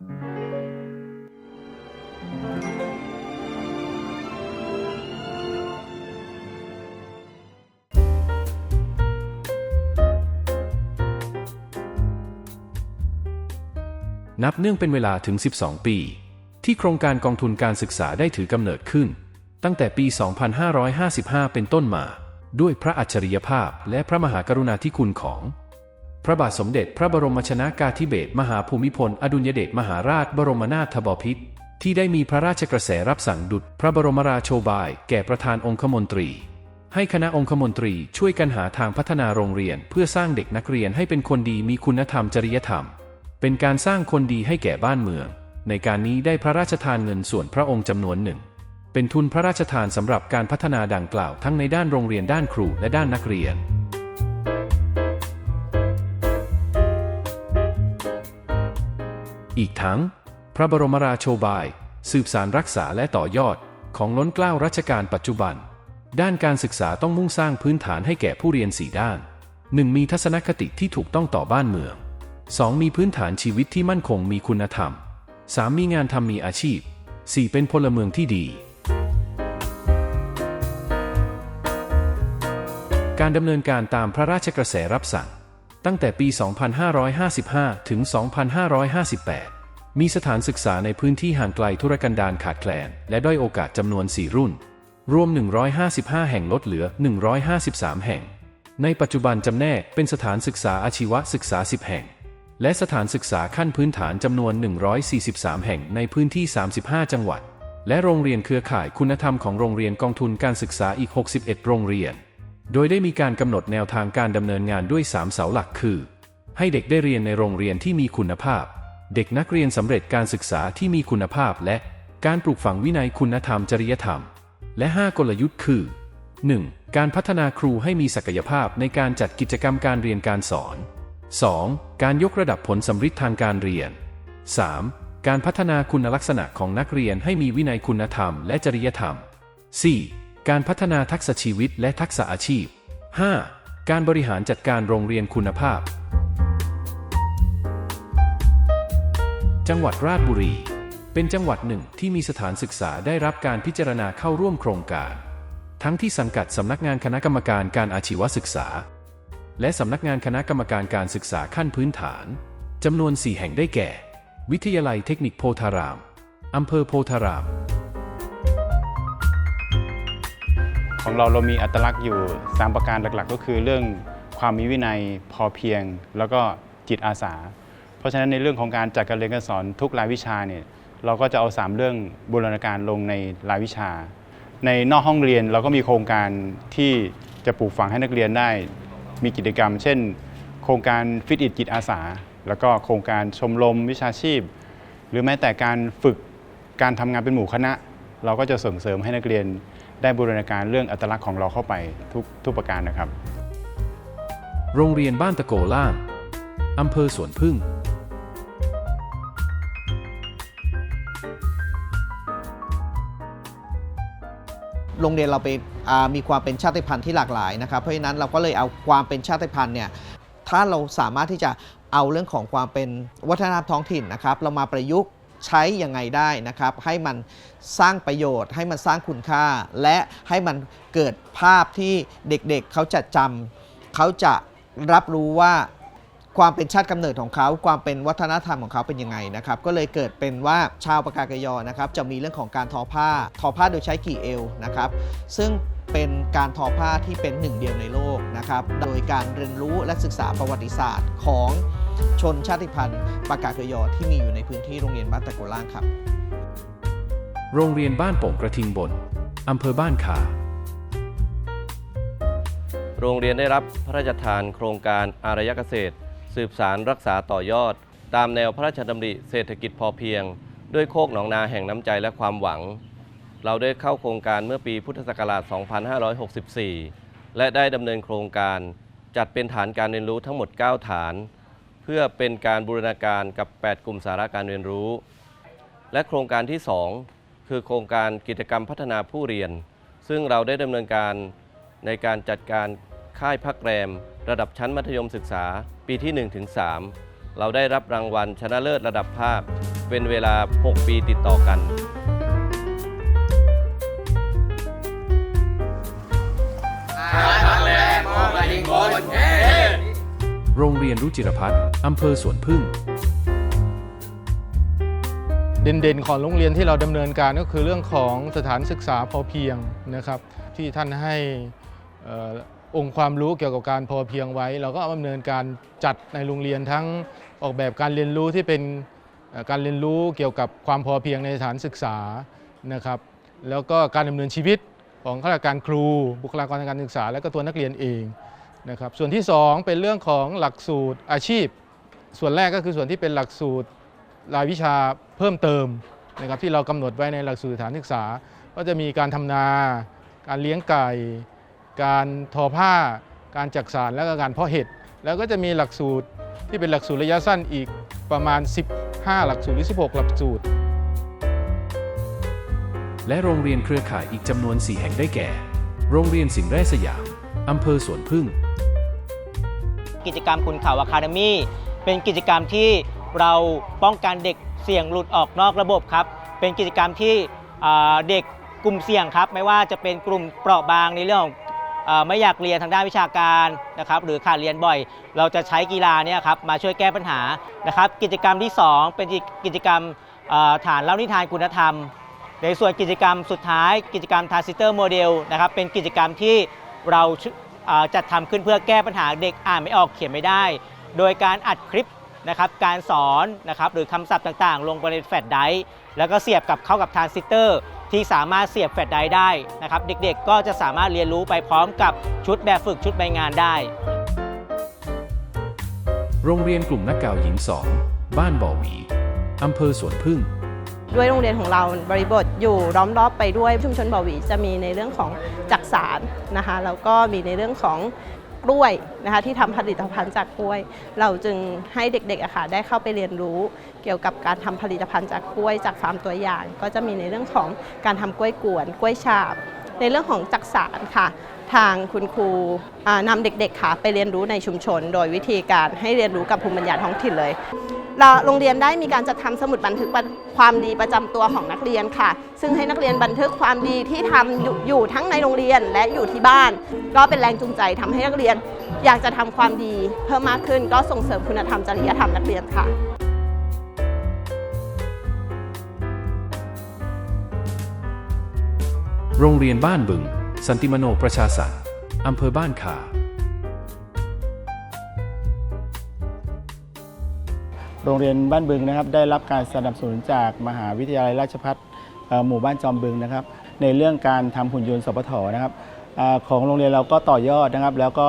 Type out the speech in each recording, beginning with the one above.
นับเนื่องเป็นเวลาถึง 12 ปี ที่โครงการกองทุนการศึกษาได้ถือกำเนิดขึ้น ตั้งแต่ปี 2555 เป็นต้นมา ด้วยพระอัจฉริยภาพและพระมหากรุณาธิคุณของ พระบาทสมเด็จพระบรมชนากาธิเบศรมหาภูมิพล อดุลยเดชมหาราชบรมนาถบพิตรที่ได้มีพระราชกระแสรับสั่งดุจพระบรมราโชบาย แก่ประธานองคมนตรี ให้คณะองคมนตรีช่วยกันหาทางพัฒนาโรงเรียน เพื่อสร้างเด็กนักเรียนให้เป็นคนดีมีคุณธรรมจริยธรรม เป็นการสร้างคนดีให้แก่บ้านเมือง ในการนี้ได้พระราชทานเงินส่วนพระองค์จำนวนหนึ่ง เป็นทุนพระราชทานสำหรับการพัฒนาดังกล่าวทั้งในด้านโรงเรียนด้านครูและด้านนักเรียน อีกทั้ง พระบรมราโชบาย สืบสารรักษาและต่อยอด ของล้นเกล้ารัชกาลปัจจุบัน ด้านการศึกษาต้องมุ่งสร้างพื้นฐานให้แก่ผู้เรียนสี่ด้าน 1. มีทัศนคติที่ถูกต้องต่อบ้านเมือง 2. มีพื้นฐานชีวิตที่มั่นคงมีคุณธรรม 3. มีงานทำมีอาชีพ 4. เป็นพลเมืองที่ดีการดำเนินการตามพระราชกระแสรับสั่ง ตั้งแต่ปี 2555 ถึง 2558 มีสถานศึกษาในพื้นที่ห่างไกลธุรกันดารขาดแคลน และด้อยโอกาสจำนวน 4 รุ่น รวม 155 แห่งลดเหลือ 153 แห่ง ในปัจจุบันจำแนกเป็นสถานศึกษาอาชีวศึกษา 10 แห่ง และสถานศึกษาขั้นพื้นฐานจำนวน 143 แห่งในพื้นที่ 35 จังหวัด และโรงเรียนเครือข่ายคุณธรรมของโรงเรียนกองทุนการศึกษาอีก 61 โรงเรียน โดยได้มีการกำหนดแนวทางการดำเนินงานด้วย 3 เสาหลักคือ ให้เด็กได้เรียนในโรงเรียนที่มีคุณภาพ เด็กนักเรียนสำเร็จการศึกษาที่มีคุณภาพและการปลูกฝังวินัยคุณธรรมจริยธรรม และ 5 กลยุทธ์คือ 1. การพัฒนาครูให้มีศักยภาพในการจัดกิจกรรมการเรียนการสอน 2. การยกระดับผลสำฤทธิ์ทางการเรียน 3. การพัฒนาคุณลักษณะของนักเรียนให้มีวินัยคุณธรรมและจริยธรรม 4. การพัฒนาทักษะชีวิตและทักษะอาชีพ 5. การบริหารจัดการโรงเรียนคุณภาพ จังหวัดราชบุรี เป็นจังหวัดหนึ่งที่มีสถานศึกษาได้รับการพิจารณาเข้าร่วมโครงการ ทั้งที่สังกัดสำนักงานคณะกรรมการการอาชีวศึกษา และสำนักงานคณะกรรมการการศึกษาขั้นพื้นฐานจำนวน 4 แห่งได้แก่ วิทยาลัยเทคนิคโพธารามอำเภอโพธาราม ของเราเรามีอัตลักษณ์อยู่ 3 ประการหลักๆ ก็คือเรื่องความมีวินัยพอเพียง แล้วก็จิตอาสา เพราะฉะนั้นในเรื่องของการจัดการเรียนการสอนทุกรายวิชาเนี่ยเราก็จะเอา 3 เรื่องบูรณาการลงในรายวิชา ในนอกห้องเรียนเราก็มีโครงการที่จะปลูกฝังให้นักเรียนได้ มีกิจกรรม เช่น โครงการฟิตอิดจิตอาสา แล้วก็โครงการชมรมวิชาชีพ หรือแม้แต่การฝึกการทำงานเป็นหมู่คณะ เราก็จะส่งเสริมให้นักเรียน ได้บูรณาการเรื่องอัตลักษณ์ของเราเข้าไปทุกทุกประการนะครับ โรงเรียนบ้านตะโกล่างอำเภอสวนพึ่ง โรงเรียนเราเป็นอ่ามีความเป็นชาติพันธุ์ที่หลากหลายนะครับเพราะฉะนั้นเราก็เลยเอาความเป็นชาติพันธุ์เนี่ยถ้าเราสามารถที่จะเอาเรื่องของความเป็นวัฒนธรรมท้องถิ่นนะครับ เรามาประยุกต์ ใช้ยังไงได้นะครับ ให้มันสร้างประโยชน์ ให้มันสร้างคุณค่า และให้มันเกิดภาพที่เด็กๆเขาจะจำเขาจะรับรู้ว่าความเป็นชาติกำเนิดของเขา ความเป็นวัฒนธรรมของเขาเป็นยังไงนะครับ ก็เลยเกิดเป็นว่าชาวปากากยอนะครับ จะมีเรื่องของการทอผ้า ทอผ้าโดยใช้กี่เอวนะครับ ซึ่งเป็นการทอผ้าที่เป็นหนึ่งเดียวในโลกนะครับ โดยการเรียนรู้และศึกษาประวัติศาสตร์ของ ชนชาติพันธุ์ปากากยอที่มีอยู่ในพื้นที่โรงเรียนบ้านตะโกล่างครับ โรงเรียนบ้านโป่งกระทิงบน อำเภอบ้านขาโรงเรียนได้รับพระราชทานโครงการอารยเกษตร สืบสารรักษาต่อยอด ตามแนวพระราชดำริเศรษฐกิจพอเพียง ด้วยโคกหนองนาแห่งน้ำใจและความหวัง เราได้เข้าโครงการเมื่อปีพุทธศักราช 2564 และได้ดำเนินโครงการจัดเป็นฐานการเรียนรู้ทั้งหมด 9 ฐาน เพื่อเป็นการบูรณาการกับ 8 กลุ่มสาระการเรียนรู้ และโครงการที่ 2 คือโครงการกิจกรรมพัฒนาผู้เรียน ซึ่งเราได้ดำเนินการในการจัดการค่ายพักแรม ระดับชั้นมัธยมศึกษาปีที่ 1-3 เราได้รับรางวัลชนะเลิศระดับภาคเป็นเวลา 6 ปีติดต่อกัน โรงเรียนรุจิรพัฒน์อำเภอสวนพึ่ง เด่นๆ ของโรงเรียนที่เราดำเนินการก็คือเรื่องของสถานศึกษาพอเพียงนะครับ ที่ท่านให้อองค์ความรู้เกี่ยวกับการพอเพียงไว้ เราก็ดำเนินการจัดในโรงเรียนทั้งออกแบบการเรียนรู้ที่เป็นการเรียนรู้เกี่ยวกับความพอเพียงในสถานศึกษานะครับ แล้วก็การดำเนินชีวิตของข้าราชการครู บุคลากรทางการศึกษา และก็ตัวนักเรียนเอง นะครับส่วนที่สองเป็นเรื่องของหลักสูตรอาชีพ ส่วนแรกก็คือส่วนที่เป็นหลักสูตรรายวิชาเพิ่มเติมนะครับที่เรากำหนดไว้ในหลักสูตรสถานศึกษา ก็จะมีการทำนา การเลี้ยงไก่ การทอผ้า การจักสารและก็การเพาะเห็ดแล้วก็จะมีหลักสูตรที่เป็นหลักสูตรระยะสั้นอีกประมาณ 15 หลักสูตรหรือ 16 หลักสูตร และโรงเรียนเครือข่ายอีกจำนวน 4 แห่งได้แก่ โรงเรียนสิงห์แร่สยาม อำเภอสวนพึ่ง กิจกรรมคุณข่าวอะคาเดมี่เป็นกิจกรรมที่เราป้องกันเด็กเสี่ยงหลุดออกนอกระบบครับ เป็นกิจกรรมที่เด็กกลุ่มเสี่ยงครับ ไม่ว่าจะเป็นกลุ่มเปราะบางในเรื่องของไม่อยากเรียนทางด้านวิชาการนะครับหรือขาดเรียนบ่อย เราจะใช้กีฬาเนี่ยครับมาช่วยแก้ปัญหานะครับ กิจกรรมที่ 2 เป็นกิจกรรมฐานเล่านิทานคุณธรรม ในส่วนกิจกรรมสุดท้าย กิจกรรมทาร์ซิเตอร์โมเดลนะครับเป็นกิจกรรมที่ เราจัดทำขึ้นเพื่อแก้ปัญหาเด็กอ่านไม่ออกเขียนไม่ได้ โดยการอัดคลิปนะครับการสอนนะครับหรือคำศัพท์ต่างๆ ลงบนแฟลชไดร์แล้วก็เสียบกับเข้ากับทรานซิสเตอร์ที่สามารถเสียบแฟลชไดร์ได้นะครับเด็กๆ ก็จะสามารถเรียนรู้ไปพร้อมกับชุดแบบฝึกชุดใบงานได้ โรงเรียนกลุ่มนักกล่าวหญิง 2 บ้านบ่อหวีอำเภอสวนพึ่ง ด้วยโรงเรียนของเราบริบทอยู่ล้อมรอบไปด้วยชุมชนบ่อหวีจะมีในเรื่องของจักสารนะคะแล้วก็มีในเรื่องของกล้วยนะคะที่ทำผลิตภัณฑ์จากกล้วย เราจึงให้เด็กๆอะค่ะได้เข้าไปเรียนรู้ เกี่ยวกับการทำผลิตภัณฑ์จากกล้วยจากฟาร์มตัวอย่าง ก็จะมีในเรื่องของการทำกล้วยกวนกล้วยฉาบ ในเรื่องของจักสารค่ะ ทางคุณครูอ่านำเด็กๆค่ะไปเรียนรู้ในชุมชน โดยวิธีการให้เรียนรู้กับภูมิปัญญาท้องถิ่นเลย เราโรงเรียนได้มีการจัดทำสมุดบันทึกความดีประจำตัวของนักเรียนค่ะ ซึ่งให้นักเรียนบันทึกความดีที่ทำอยู่อยู่ทั้งในโรงเรียนและอยู่ที่บ้าน ก็เป็นแรงจูงใจทำให้นักเรียน อยากจะทำความดีเพิ่มมากขึ้น ก็ส่งเสริมคุณธรรมจริยธรรมนักเรียนค่ะโรงเรียนบ้านบึง สันติมโนประชาสรรค์อำเภอบ้านขา โรงเรียนบ้านบึงนะครับ ได้รับการสนับสนุนจากมหาวิทยาลัยราชภัฏหมู่บ้านจอมบึงนะครับ ในเรื่องการทำหุ่นยนต์สปทนะครับอของโรงเรียนเราก็ต่อยอดนะครับ แล้วก็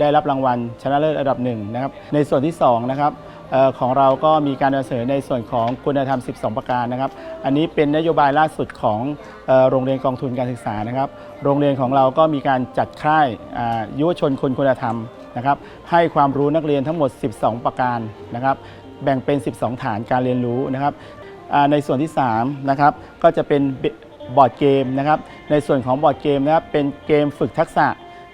ได้รับรางวัลชนะเลิศอันดับหนึ่งนะครับ ในส่วนที่สองนะครับอของเราก็มีการนำเสนอในส่วนของคุณธรรม 12 ประการนะครับ อันนี้เป็นนโยบายล่าสุดของโรงเรียนกองทุนการศึกษานะครับ โรงเรียนของเราก็มีการจัดค่ายยุวชนคนคุณธรรมนะครับ ให้ความรู้นักเรียนทั้งหมด 12 ประการนะครับ แบ่งเป็น 12 ฐานการเรียนรู้นะครับในส่วนที่3นะครับก็จะเป็นบอร์ดเกมนะครับ ในส่วนของบอร์ดเกมนะครับเป็นเกมฝึกทักษะ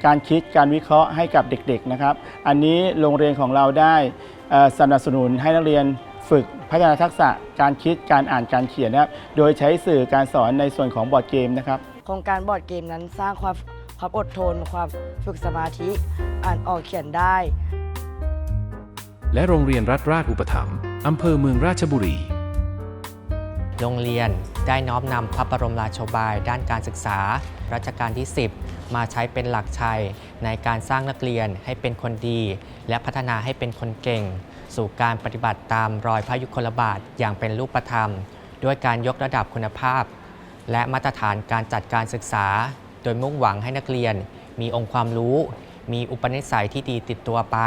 การคิดการวิเคราะห์ให้กับเด็กๆนะครับ อันนี้โรงเรียนของเราได้สนับสนุนให้นักเรียนฝึกพัฒนาทักษะการคิดการอ่านการเขียนนะครับโดยใช้สื่อการสอนในส่วนของบอร์ดเกมนะครับโครงการบอร์ดเกมนั้นสร้างความความอดทน ความฝึกสมาธิ อ่านออกเขียนได้ และโรงเรียนรัฐราชอุปถัมภ์อำเภอเมืองราชบุรี โรงเรียนได้น้อมนำพระบรมราโชบายด้านการศึกษา รัชกาลที่ 10 มาใช้เป็นหลักชัย ในการสร้างนักเรียนให้เป็นคนดี และพัฒนาให้เป็นคนเก่ง สู่การปฏิบัติตามรอยพระยุคลบาทอย่างเป็นรูปธรรม ด้วยการยกระดับคุณภาพ และมาตรฐานการจัดการศึกษา โดยมุ่งหวังให้นักเรียน มีองค์ความรู้ มีอุปนิสัยที่ดีติดตัวไป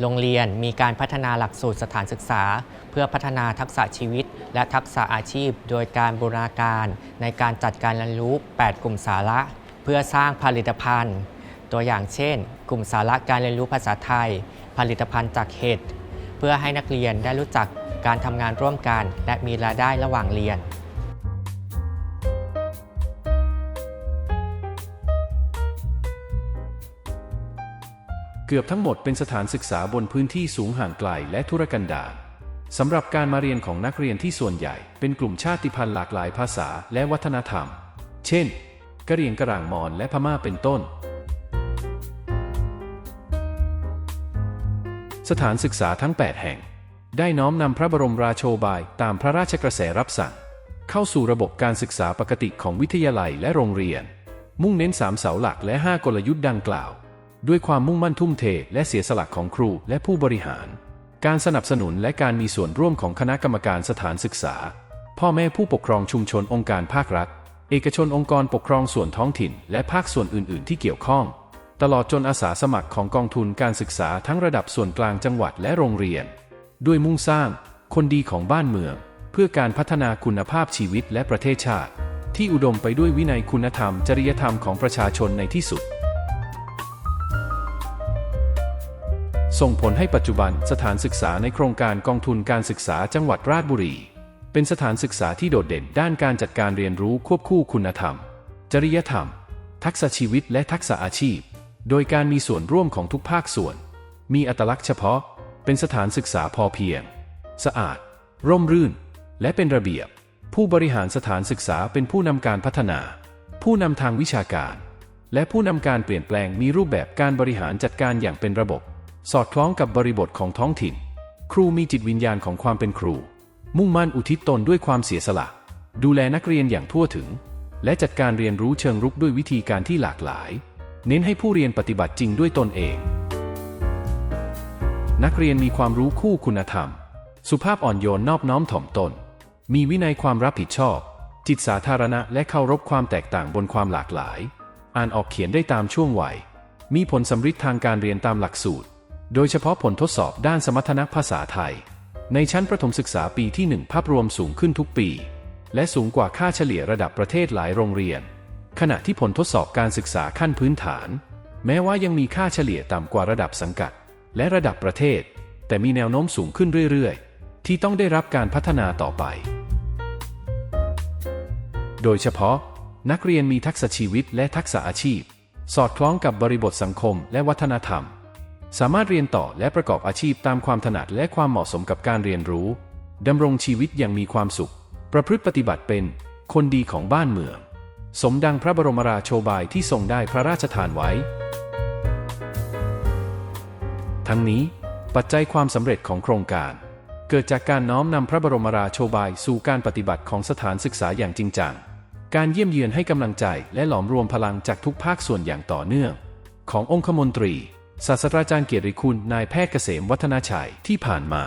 โรงเรียนมีการพัฒนาหลักสูตรสถานศึกษา เพื่อพัฒนาทักษะชีวิต และทักษะอาชีพ โดยการบูรณาการในการจัดการเรียนรู้ 8 กลุ่มสาระ เพื่อสร้างผลิตภัณฑ์ ตัวอย่างเช่น กลุ่มสาระการเรียนรู้ภาษาไทย ผลิตภัณฑ์จากเห็ดเพื่อให้นักเรียนได้รู้จักการทำงานร่วมกัน และมีรายได้ระหว่างเรียน เกือบทั้งหมดเป็นสถานศึกษาบนพื้นที่สูงห่างไกลและธุรกันดารสำหรับการมาเรียนของนักเรียนที่ส่วนใหญ่เป็นกลุ่มชาติพันธุ์หลากหลายภาษาและวัฒนธรรม เช่น กะเหรี่ยงกะหร่างมอญและพม่าเป็นต้น สถานศึกษาทั้ง 8 แห่ง ได้น้อมนำพระบรมราโชบายตามพระราชกระแสรับสั่ง เข้าสู่ระบบการศึกษาปกติของวิทยาลัยและโรงเรียน มุ่งเน้น3เสาหลักและ 5 กลยุทธ์ดังกล่าว ด้วยความมุ่งมั่นทุ่มเท และเสียสละของครูและผู้บริหาร การสนับสนุนและการมีส่วนร่วมของคณะกรรมการสถานศึกษา พ่อแม่ผู้ปกครองชุมชนองค์การภาครัฐ เอกชนองค์กรปกครองส่วนท้องถิ่น และภาคส่วนอื่น ๆ ที่เกี่ยวข้อง ตลอดจนอาสาสมัครของกองทุนการศึกษาทั้งระดับส่วนกลางจังหวัดและโรงเรียน ด้วยมุ่งสร้าง คนดีของบ้านเมือง เพื่อการพัฒนาคุณภาพชีวิตและประเทศชาติ ที่อุดมไปด้วยวินัยคุณธรรม จริยธรรมของประชาชนในที่สุด ส่งผลให้ปัจจุบันสถานศึกษาในโครงการกองทุนการศึกษาจังหวัดราชบุรี เป็นสถานศึกษาที่โดดเด่นด้านการจัดการเรียนรู้ควบคู่คุณธรรม จริยธรรม ทักษะชีวิตและทักษะอาชีพ โดยการมีส่วนร่วมของทุกภาคส่วน มีอัตลักษณ์เฉพาะ เป็นสถานศึกษาพอเพียง สะอาด ร่มรื่น และเป็นระเบียบ ผู้บริหารสถานศึกษาเป็นผู้นำการพัฒนา ผู้นำทางวิชาการ และผู้นำการเปลี่ยนแปลงมีรูปแบบการบริหารจัดการอย่างเป็นระบบ สอดคล้องกับบริบทของท้องถิ่น ครูมีจิตวิญญาณของความเป็นครู มุ่งมั่นอุทิศตนด้วยความเสียสละ ดูแลนักเรียนอย่างทั่วถึง และจัดการเรียนรู้เชิงรุกด้วยวิธีการที่หลากหลาย เน้นให้ผู้เรียนปฏิบัติจริงด้วยตนเอง นักเรียนมีความรู้คู่คุณธรรม สุภาพอ่อนโยนนอบน้อมถ่อมตน มีวินัยความรับผิดชอบ จิตสาธารณะและเคารพความแตกต่างบนความหลากหลาย อ่านออกเขียนได้ตามช่วงวัยมีผลสำฤทธิ์ทางการเรียนตามหลักสูตร โดยเฉพาะผลทดสอบด้านสมรรถนะภาษาไทย ในชั้นประถมศึกษาปีที่ 1 ภาพรวมสูงขึ้นทุกปี และสูงกว่าค่าเฉลี่ยระดับประเทศหลายโรงเรียน ขณะที่ผลทดสอบการศึกษาขั้นพื้นฐาน แม้ว่ายังมีค่าเฉลี่ยต่ำกว่าระดับสังกัด และระดับประเทศ แต่มีแนวโน้มสูงขึ้นเรื่อยๆ ที่ต้องได้รับการพัฒนาต่อไป โดยเฉพาะ นักเรียนมีทักษะชีวิตและทักษะอาชีพ สอดคล้องกับบริบทสังคมและวัฒนธรรม สามารถเรียนต่อและประกอบอาชีพตามความถนัดและความเหมาะสมกับการเรียนรู้ ดำรงชีวิตอย่างมีความสุข ประพฤติปฏิบัติเป็น คนดีของบ้านเมือง สมดังพระบรมราโชบายที่ทรงได้พระราชทานไว้ ทั้งนี้ปัจจัยความสำเร็จของโครงการ เกิดจากการน้อมนำพระบรมราโชบายสู่การปฏิบัติของสถานศึกษาอย่างจริงจัง การเยี่ยมเยือนให้กำลังใจและหลอมรวมพลังจากทุกภาคส่วนอย่างต่อเนื่อง ขององคมนตรี ศาสตราจารย์เกียรติคุณนายแพทย์เกษมวัฒนาชัยที่ผ่านมา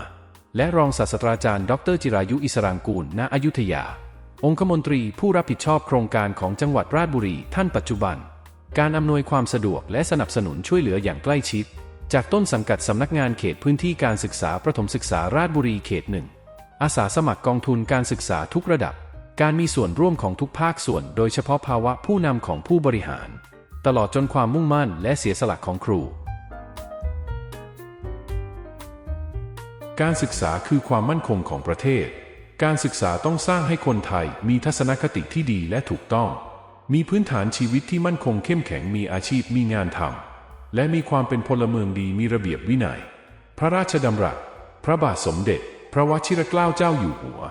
และรองศาสตราจารย์ ดรจิรายุอิสรางกูลณอยุธยา องคมนตรีผู้รับผิดชอบโครงการของจังหวัดราชบุรีท่านปัจจุบัน การอำนวยความสะดวกและสนับสนุนช่วยเหลืออย่างใกล้ชิด จากต้นสังกัดสำนักงานเขตพื้นที่การศึกษาประถมศึกษาราชบุรีเขตหนึ่งอาสาสมัครกองทุนการศึกษาทุกระดับ การมีส่วนร่วมของทุกภาคส่วน โดยเฉพาะภาวะผู้นำของผู้บริหาร ตลอดจนความมุ่งมั่นและเสียสละของครู การศึกษาคือความมั่นคงของประเทศ การศึกษาต้องสร้างให้คนไทยมีทัศนคติที่ดีและถูกต้อง มีพื้นฐานชีวิตที่มั่นคงเข้มแข็งมีอาชีพมีงานทำและมีความเป็นพลเมืองดีมีระเบียบวินัย พระราชดำรัส พระบาทสมเด็จ พระวชิรเกล้าเจ้าอยู่หัว